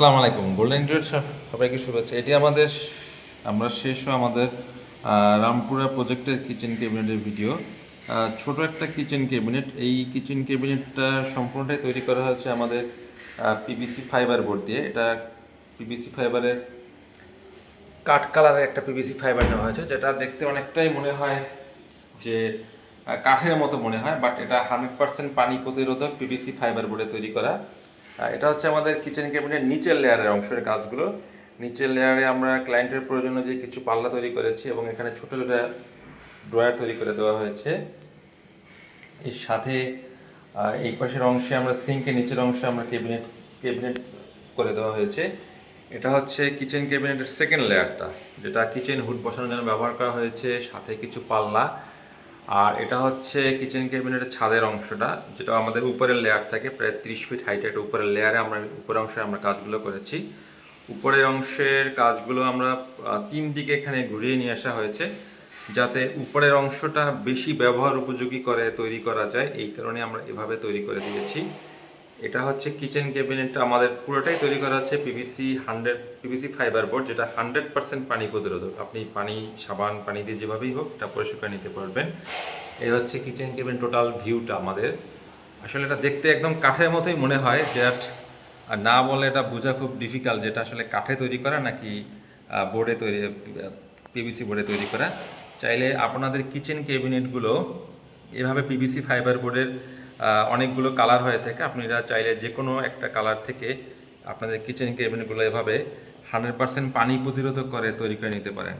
আসসালামু আলাইকুম। Golden internet সবাইকে শুভেচ্ছা। এটি আমাদের আমরা শেষও আমাদের রামপুরা প্রজেক্টের কিচেন ক্যাবিনেটের ভিডিও ছোট একটা কিচেন ক্যাবিনেট এই কিচেন ক্যাবিনেটটা সম্পূর্ণটাই তৈরি করা হয়েছে আমাদের পিভিসি ফাইবার বোর্ড দিয়ে। এটা পিভিসি ফাইবারের কাঠ কালারের একটা পিভিসি ফাইবার নেওয়া হয়েছে, যেটা দেখতে অনেকটাই মনে হয় যে কাঠের মতো মনে হয় বাট এটা হান্ড্রেড পার্সেন্ট পানি প্রতিরোধক পিভিসি ফাইবার বোর্ডে তৈরি করা। এটা হচ্ছে আমাদের কিচেন ক্যাবিনেট নিচের লেয়ারের অংশের কাজগুলো। নিচের লেয়ারে আমরা ক্লায়েন্টের প্রয়োজনে যে কিছু পাল্লা তৈরি করেছি এবং এখানে ছোট ছোট ড্রয়ার তৈরি করে দেওয়া হয়েছে। এর সাথে এই পাশের অংশে আমরা সিঙ্কের নিচের অংশে আমরা ক্যাবিনেট ক্যাবিনেট করে দেওয়া হয়েছে। এটা হচ্ছে কিচেন ক্যাবিনেটের সেকেন্ড লেয়ারটা যেটা কিচেন হুড বসানোর জন্য ব্যবহার করা হয়েছে। সাথে কিছু পাল্লা। আর এটা হচ্ছে কিচেন ক্যাবিনেটের ছাদের অংশটা, যেটা আমাদের উপরের লেয়ার থাকে, প্রায় ত্রিশ ফিট হাইটে একটা উপরের লেয়ারে আমরা, উপরের অংশে আমরা কাজগুলো করেছি। উপরের অংশের কাজগুলো আমরা তিন দিকে এখানে ঘুরিয়ে নিয়ে আসা হয়েছে, যাতে উপরের অংশটা বেশি ব্যবহার উপযোগী করে তৈরি করা যায়। এই কারণে আমরা এভাবে তৈরি করে দিয়েছি। এটা হচ্ছে কিচেন ক্যাবিনেটটা আমাদের পুরোটাই তৈরি করা হচ্ছে PVC hundred PVC fibre board যেটা হান্ড্রেড পার্সেন্ট পানি প্রতিরোধক। আপনি পানি, সাবান, পানি দিয়ে যেভাবেই হোক এটা পরিষ্কার করে নিতে পারবেন। এই হচ্ছে কিচেন কেবিন টোটাল ভিউটা আমাদের। আসলে এটা দেখতে একদম কাঠের মতোই মনে হয় যেট আর না বলে এটা বোঝা খুব ডিফিকাল্ট যেটা আসলে কাঠে তৈরি করা নাকি বোর্ডে তৈরি পিভিসি বোর্ডে তৈরি করা। চাইলে আপনাদের কিচেন ক্যাবিনেটগুলো এভাবে পিভিসি ফাইবার বোর্ডের অনেকগুলো কালার হয়ে থাকে। আপনারা চাইলে যে কোনো একটা কালার থেকে আপনাদের কিচেন ক্যাবিনেটগুলো এভাবে হান্ড্রেড পার্সেন্ট পানি প্রতিরোধক করে তৈরি করে নিতে পারেন।